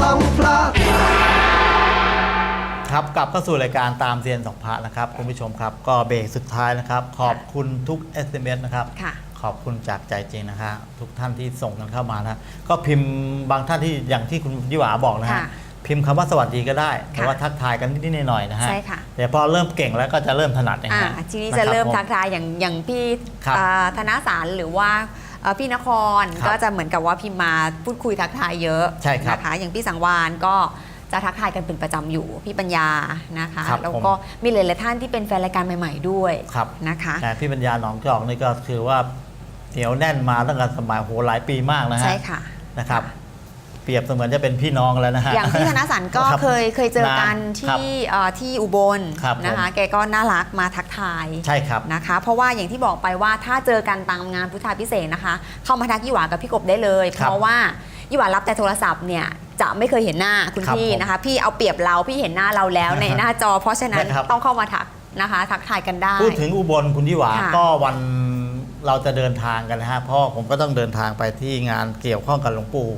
สองพระครับกลับเข้าสู่รายการตามเซียนสองพระนะครับคุณผู้ชมครับ ก็เบรกสุดท้ายนะครับ ขอบคุณทุก SMS นะครับค่ะ ขอบคุณจากใจจริงนะครับทุกท่านที่ส่งกันเข้ามานะก็พิมพ์บางท่านที่อย่างที่คุณยิหวาบอกนะฮะค่ะพิมพ์คำว่าสวัสดีก็ได้แต่ค่ะว่าทักทายกันนิดๆหน่อยๆนะฮะใช่ค่ะแต่พอเริ่มเก่งแล้วก็จะเริ่มถนัดนะอ่าฮะทีนี้คจะบเริ่มผ ทักทายอย่างอย่างพี่ครับอ่าธนสารหรือว่าเอ่อพี่นครครับก็จะเหมือนกับว่าพิมพ์มาพูดคุยทักทายเยอะใช่ครับนะคะอย่างพี่สังวานก็จะทักทายกันเป็นประจำอยู่พี่ปัญญานะคะครับ แล้วผมก็มีหลายๆท่านที่เป็นแฟนรายการใหม่ ๆ ด้วยครับนะคะแต่พี่ปัญญาหนองจอกนี่ก็คือว่าเหนียวแน่นมาตั้งแต่สมัยโหหลายปีมากนะฮะใช่ค่ะ นะครับ เปรียบเสมือนจะเป็นพี่น้องแล้วนะฮะ อย่างพี่ธนสันก็ครับเคยเคยเจอกันครับที่เอ่อที่อุบลครับผมนะคะ แกก็น่ารักมาทักทายใช่ครับนะคะ เพราะว่าอย่างที่บอกไปว่าถ้าเจอกันตามงานพุทธาพิเศษกนะคะ เข้ามาทักยี่หวากับพี่กบได้เลยครับเพราะว่ายี่หวารับแต่โทรศัพท์เนี่ยจะไม่เคยเห็นหน้าคุณครับพี่ผมนะคะ พี่เอาเปรียบเราพี่เห็นหน้าเราแล้วในหน้าจอ เพราะฉะนั้นนะครับต้องเข้ามาทักนะคะ ทักทายกันได้ พูดถึงอุบลคุณยี่หวาค่ะก็วันเราจะเดินทางกันนะฮะเพราะผมก็ต้องเดินทางไปที่งานเกี่ยวข้องกับหลวงปู่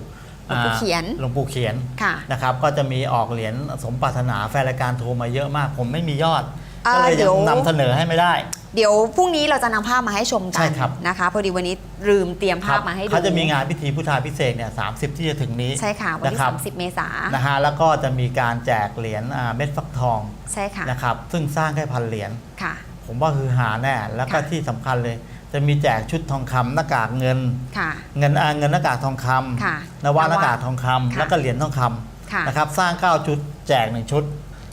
หลวงปู่เขียนอ่าหลวงปู่เขียนค่ะนะครับ ก็จะมีออกเหรียญสมปรารถนาแฟนรายการโทรมาเยอะมาก ผมไม่มียอดอ่าก็เลยเดี๋ยัยวงนำเสนอให้ไม่ได้ เดี๋ยวพรุ่งนี้เราจะนำภาพมาให้ชมกัใช่นครับนะคะ พอดีวันนี้ลืมเตรียมภาพมาให้ดูเขาจะมีงานพิธีพุทธาพิเศษกเนี่ยสาที่จะถึงนี้ ใช่ค่ะ วันที่นะครับ30 เมษายนนะฮะแล้วก็จะมีการแจกเหรียญอ่าเม็ดฟักทองใช่ค่ะนะครับซึ่งสร้างแค่พันเหรียญค่ะ ผมว่าคือหาแน่แล้วก็ค่ะที่สำคัญเลย จะมีแจกชุดทองคำหน้ากากเงินค่ะเงินอาเงินหน้ากากทองคค่ะำนวานหน้ากากทองคำค่ะแล้วก็เหรียญทองคค่ะำนะครับสร้าง 9 ชุดแจก1ชุด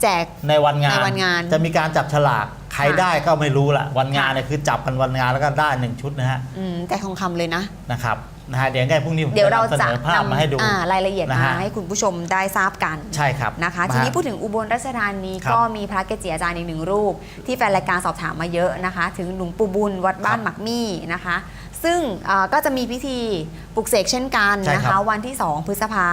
แจกในวันงานในวันงาน จะมีการจับฉลากใครค่ะได้ก็ไม่รู้ละวันงานค่ะเนี่ยคือจับกันวันงานแล้วก็ได้1ชุดนะฮะอืมแต่ทองคำเลยนะนะครับ นะฮะเดี๋ยวไงพรุ่งนี้ผมเดี๋ยวเราจะนำเสจะนอภาพมาให้ดู อ่ารายละเอียดนะมาฮะ ให้คุณผู้ชมได้ทราบกันใช่ครับนะคะมาทีนี้พูดถึงอุบลราชธานีครับก็มีพระเกจิอาจารย์อีกหนึ่งรูป ที่แฟนรายการสอบถามมาเยอะนะคะ ถึงหลวงปู่บุญวัดบ้านครับหมักมี่นะคะ ซึ่งเอ่อก็จะมีพิธีปลุกเสกเช่นกันใช่นะครัคะบวันที่ 2 พฤษภา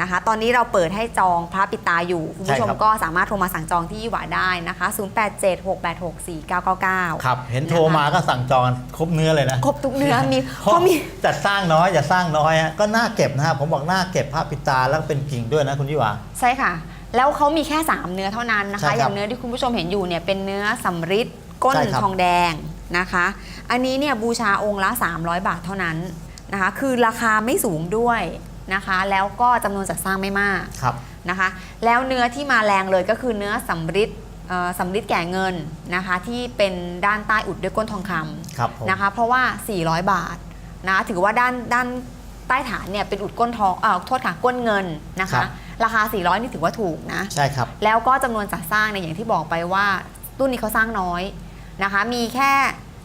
นะคะ ตอนนี้เราเปิดให้จองพระปิดตาอยู่ คุณผู้ชใช่มครับ ก็สามารถโทรมาสั่งจองที่ยี่หวาได้นะคะ 0876864999 ครับ เห็นโทรมาก็สั่งจองครบเนื้อเลยนะครบทุกเนื้อมีเพเขาราะมี จัดสร้างน้อยอย่าสร้างน้อยฮะก็น่าเก็บนะฮะผมบอกน่าเก็บภาพปิดตาแล้วเป็นกิ่งด้วยนะคุณยี่หวา ใช่ค่ะ แล้วเขามีแค่ 3 เนื้อเท่านั้นนะใช่คะ ครับอย่างเนื้อที่คุณผู้ชมเห็นอยู่เนี่ยเป็นเนื้อสำริดก้นใช่ครับ ทองแดง นะคะ อันนี้เนี่ยบูชาองค์ละ 300 บาทเท่านั้นนะคะ คือราคาไม่สูงด้วยนะคะ แล้วก็จำนวนจัดสร้างไม่มากครับนะคะ แล้วเนื้อที่มาแรงเลยก็คือเนื้อสำริดเอ่อสำริดแก่เงินนะคะ ที่เป็นด้านใต้อุดด้วยก้นทองคำครับผมนะคะ เพราะว่า 400 บาทนะถือว่าด้านด้านใต้ฐานเนี่ยเป็นอุดก้นทองเอ่อโทษค่ะก้นเงินนะครัคะบราคา 400 นี่ถือว่าถูกนะ ใช่ครับ แล้วก็จำนวนจัดสร้างเนี่ยอย่างที่บอกไปว่ารุ่นนี้เขาสร้างน้อย นะคะ มีแค่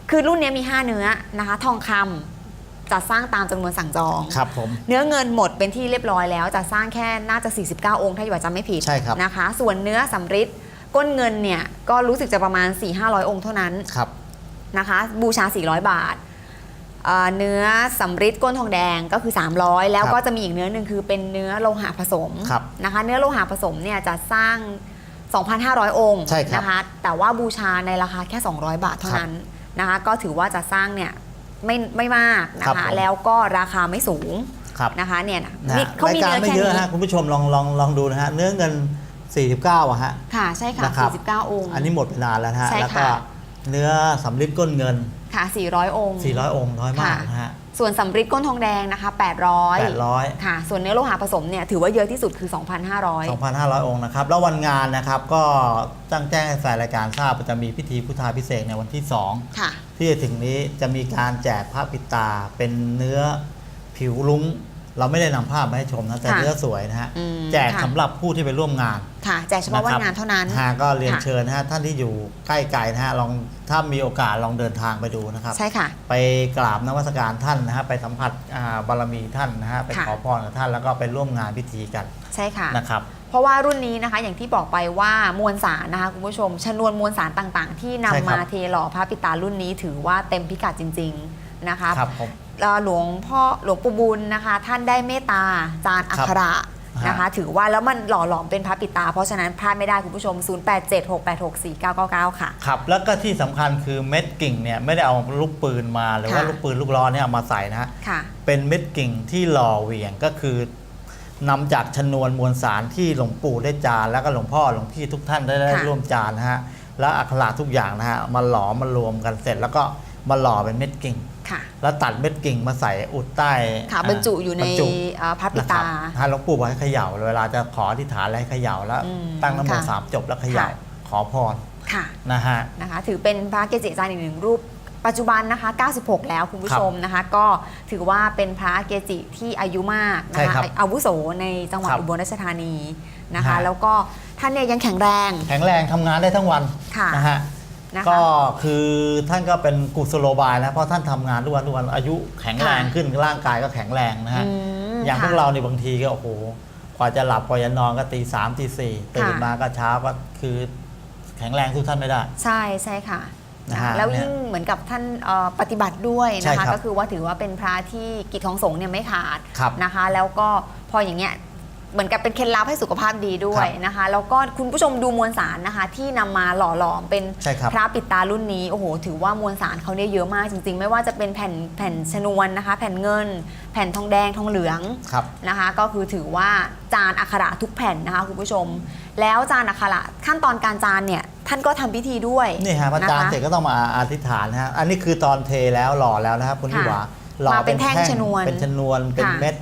คือรุ่นเนี้ยมี 5 เนื้อนะคะ ทองคำจัดสร้างตามจำนวนสั่งจอง ครับผม เนื้อเงินหมดเป็นที่เรียบร้อยแล้วจัดสร้างแค่น่าจะ 49 องค์ถ้าอยู่าจำไม่ผิดใช่ครับ นะคะ ส่วนเนื้อสำริดก้นเงินเนี่ยก็รู้สึกจะประมาณ 4-500 องค์เท่านั้น ครับ นะคะ บูชา 400 บาทเอ่อเนื้อสำริดก้นทองแดงก็คือ 300 แล้วครับก็จะมีอีกเนื้อหนึ่งคือเป็นเนื้อโลหะผสมครับ นะคะ เนื้อโลหะผสมเนี่ยจะสร้าง 2,500 องค์ใช่ครับนะคะแต่ว่าบูชาในราคาแค่ 200 บาทเท่านั้นนะคะก็ถือว่าจะสร้างเนี่ยไม่ไม่มากนะครัคะบผมแล้วก็ราคาไม่สูงครับ นะคะเนี่ยนะนะมีฮะเขารายมีการเนื้อไม่แค่เยอะนี้ฮะคุณผู้ชมลองลองลองดูนะฮะเนื้อเงิน 49อะฮะ ค่ะใช่ค่ะ นะครับ 49 องค์ อันนี้หมดไปนานแล้วนะฮะใช่แล้วก็ค่ะ เนื้อสำลิดก้นเงิน ค่ะ 400 องค์ 400 องค์น้อยมากค่ะนะฮะส่วนสำริดก้นทองแดงนะคะ 800 800 ค่ะ ส่วนเนื้อโลหะผสมเนี่ยถือว่าเยอะที่สุดคือ 2,500 2,500 องค์นะครับ แล้ววันงานนะครับก็ตั้งแจ้งให้แฟนรายการทราบว่าจะมีพิธีพุทธาพิเศษกในวันที่2ค่ะที่จะถึงนี้จะมีการแจกผ้าปิดตาเป็นเนื้อผิวลุ้ง เราไม่ได้นำภาพมาให้ชมนะแต่ค่ะเนื้อสวยนะฮะอืมแจกค่ะ สำหรับผู้ที่ไปร่วมงานค่ะแจกเฉพาะวันงานเท่านั้น ฮะก็เรียนค่ะ เชิญนะฮะท่านที่อยู่ใกล้ไกลนะฮะลองถ้ามีโอกาสลองเดินทางไปดูนะครับ ใช่ค่ะ ไปกราบนวัสการท่านนะฮะไปสัมผัสอ่าบารมีท่านนะฮะไปค่ะ ขอพรกับท่านแล้วก็ไปร่วมงานพิธีกันใช่ค่ะ นะครับ เพราะว่ารุ่นนี้นะคะอย่างที่บอกไปว่ามวลสารนะคะคุณผู้ชมชนวนมวลสารต่างๆ ที่นำใช่ครับ มาเทหล่อพระปิตารุ่นนี้ถือว่าเต็มพิกัดจริง ๆนะคะ ครับผมเอ่อ หลวงพ่อหลวงปู่บุญนะคะ ท่านได้เมตตาจารย์อัคระครับนะคะ ถือว่าแล้วมันหล่อหลอมเป็นพระปิตา เพราะฉะนั้นพลาดไม่ได้คุณผู้ชม 0876864999 ค่ะ ครับ แล้วก็ที่สำคัญคือเม็ดกิ่งเนี่ยไม่ได้เอาลูกปืนมาหรือว่าค่ะลูกปืนลูกล้อเนี่ยเอามาใส่นะฮะค่ะเป็นเม็ดกิ่งที่หล่อเหวี่ยงก็คือนำจากชนวนมวลสารที่หลวงปู่ได้จารแล้วก็หลวงพ่อหลวงพี่ทุกท่านได้ได้ค่ะร่วมจารนะฮะแล้วอักขระทุกอย่างนะฮะมาหลอมมารวมกันเสร็จแล้วก็มาหล่อเป็นเม็ดกิ่ง ค่ะ แล้วตัดเม็ดกิ่งมาใส่อุดใต้ค่ะาบรรจุอยู่ในบรรจุเอ่อพระปินะครัตาบฮะหลวงปู่บอกให้เขย่าเวลาจะขออธิษฐานอะไรให้เขย่าแล้วอืมตั้งน้ำมนต์ค่ะสามจบแล้วเขย่าค่ะขอพรค่ะนะฮะนะคะ ถือเป็นพระเกจิอาจารย์อีกหนึ่งรูปปัจจุบันนะคะ 96 แล้วคุณผู้ชมนะคะ ก็ถือว่าเป็นพระเกจิที่อายุมากนะใช่คะครับอาวุโสในจังหวัดครับอุบลราชธานีนะคะฮะแล้วก็ท่านเนี่ยยังแข็งแรง แข็งแรงทำงานได้ทั้งวันค่ะนะฮะ นะคะก็คือท่านก็เป็นกุศโลบายนะเพราะท่านทำงานทุกวันทุกวันอายุแข็งแรงค่ะขึ้นร่างกายก็แข็งแรงนะฮะอืมอย่างพวกค่ะเราในบางทีก็โอ้โหกว่าจะหลับกว่าจะนอนก็ตีสามตีสี่ตื่นค่ะมาก็เช้าก็คือแข็งแรงทุกท่านไม่ได้ ใช่ใช่ค่ะนะฮะแล้วเนี่ยยิ่งเหมือนกับท่านเอ่อปฏิบัติด้วยใช่นะคะครับก็คือว่าถือว่าเป็นพระที่กิจของสงฆ์เนี่ยไม่ขาดครับนะคะ แล้วก็พออย่างเงี้ย เหมือนกับเป็นเคล็ดลับให้สุขภาพดีด้วยครับนะคะ แล้วก็คุณผู้ชมดูมวลสารนะคะ ที่นำมาหล่อหลอมเป็นใช่ครับพระปิดตารุ่นนี้โอ้โหถือว่ามวลสารเขาเนี่ยเยอะมากจริง ๆ ไม่ว่าจะเป็นแผ่นแผ่นชนวนนะคะ แผ่นเงิน แผ่นทองแดงทองเหลืองครับนะคะ ก็คือถือว่าจานอักขระทุกแผ่นนะคะคุณผู้ชม แล้วจานอักขระขั้นตอนการจานเนี่ยท่านก็ทำพิธีด้วยนี่ฮะพระอาจารย์นะคะเสร็จก็ต้องมาอธิษฐานนะฮะอันนี้คือตอนเทแล้วหล่อแล้วนะครับคุณค่ะที่หวาหล่อมาเป็นแท่งชนวนเป็นชนวนเป็นค่ะเม็ด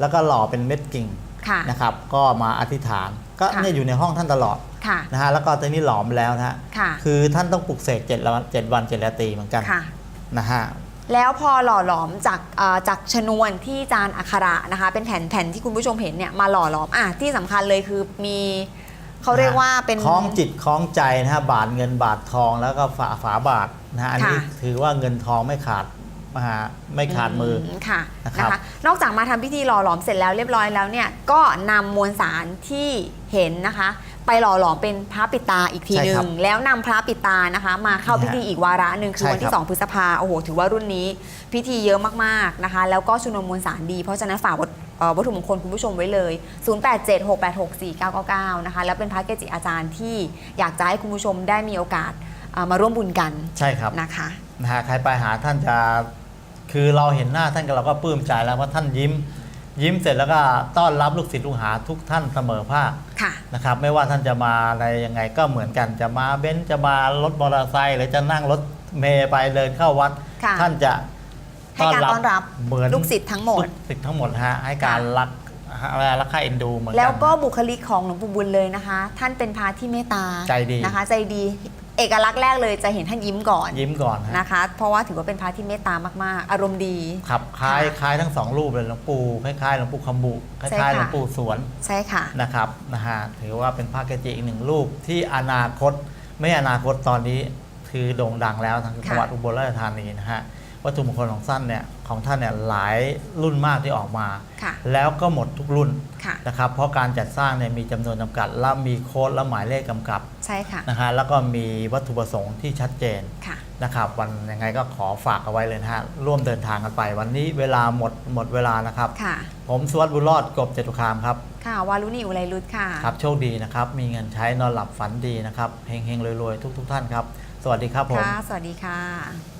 แล้วก็หล่อเป็นเม็ดกิ่ง ค่ะนะครับก็มาอธิษฐานก็ค่ะ เนี่ยอยู่ในห้องท่านตลอดค่ะ นะฮะแล้วก็ตอนนี้หลอมแล้วนะฮะค่ะคือท่านต้องปลุกเสกเจ็ดวันเจ็ดวันเจ็ดราตรีเหมือนกันค่ะ นะฮะ แล้วพอหล่อหลอมจากเอ่อจากชนวนที่จานอักขระนะคะ เป็นแผ่นแผ่นที่คุณผู้ชมเห็นเนี่ยมาหล่อหลอมอะที่สำคัญเลยคือมีเขาเรียกว่าเป็น คล้องจิตคล้องใจนะฮะบาทเงินบาททองแล้วก็ฝาฝาบาทนะฮะอันนี้ค่ะ ถือว่าเงินทองไม่ขาด มหาไม่ขาดมืออ ค่ะนะครับ นะคะนอกจากมาทำพิธีหล่อหลอมเสร็จแล้วเรียบร้อยแล้วเนี่ยก็นำมวลสารที่เห็นนะคะ ไปหล่อหลอมเป็นพระปิดตาอีกทีใช่หนึ่ครังบแล้วนำพระปิดตานะคะ มาเข้านะฮะพิธีอีกวาระหนึ่งคือใช่วันที่ครับ 2พฤษภาโอ้โหถือว่ารุ่นนี้พิธีเยอะมากๆนะคะ แล้วก็ชุนวนมวลสารดีเพราะฉะนั้นฝากวัตเอ่อวัตถุมงคลคุณผู้ชมไว้เลย 0876864999 นะคะแล้วเป็นพระเกจิอาจารย์ที่อยากจะให้คุณผู้ชมได้มีโอกาสเอ่อมาร่วมบุญกันใช่ครับ นะคะ นะฮะใครไปหาท่านจะคือเราเห็นหน้าท่านก็เราก็ปลื้มใจแล้วว่าท่านยิ้ม ยิ้มเสร็จแล้วก็ต้อนรับลูกศิษย์ลูกหาทุกท่านเสมอภาคค่ะ นะครับ ไม่ว่าท่านจะมาอะไรยังไงก็เหมือนกันจะมาเบนซ์จะมารถมอเตอร์ไซค์หรือจะนั่งรถเมย์ไปเดินเข้าวัด ค่ะ ท่านจะให้การต้อนรับเหมือนลูกศิษย์ทั้งหมด ลูกศิษย์ทั้งหมดฮะให้การค่ะรักรักใคร่เอ็นดูเหมือนกัน แล้วก็บุคลิกของหลวงปู่บุญเลยนะคะ ท่านเป็นพระที่เมตตาใจดี นะคะ ใจดี เอกลักษณ์แรกเลยจะเห็นท่านยิ้มก่อนยิ้มก่อนฮะนะคะ เพราะว่าถือว่าเป็นพระที่เมตตามากๆ อารมณ์ดี ครับคล้ายค่ะคล้ายทั้งสองรูปเลยหลวงปู่คล้ายๆหลวงปู่คำบุคใช่ล้ายๆค่ะ หลวงปู่สวนใช่ค่ะ นะครับนะฮะถือว่าเป็นพระเกจิอีกหนึ่งรูปที่อนาคตไม่อนาคตตอนนี้คือโด่งดังแล้วทางจังหวัดอุบลราชธานีนะฮะ วัตถุมงคลของท่านเนี่ยของท่านเนี่ยหลายรุ่นมากที่ออกมา ค่ะ แล้วก็หมดทุกรุ่นค่ะ นะครับเพราะการจัดสร้างเนี่ยมีจำนวนจำกัด และมีโค้ดและหมายเลขกำกับใช่ค่ะ นะฮะแล้วก็มีวัตถุประสงค์ที่ชัดเจน ค่ะ นะครับวันยังไงก็ขอฝากเอาไว้เลยนะฮะร่วมเดินทางกันไป วันนี้เวลาหมดหมดเวลานะครับ ค่ะ ผมสวัสดิ์บุญรอดกบจตุคามครับค่ะ วารุณีอุไรรุตค่ะ ครับโชคดีนะครับ มีเงินใช้นอนหลับฝันดีนะครับเฮงๆรวยๆทุก ๆ ท่านครับ สวัสดีครับผม ค่ะ สวัสดีค่ะ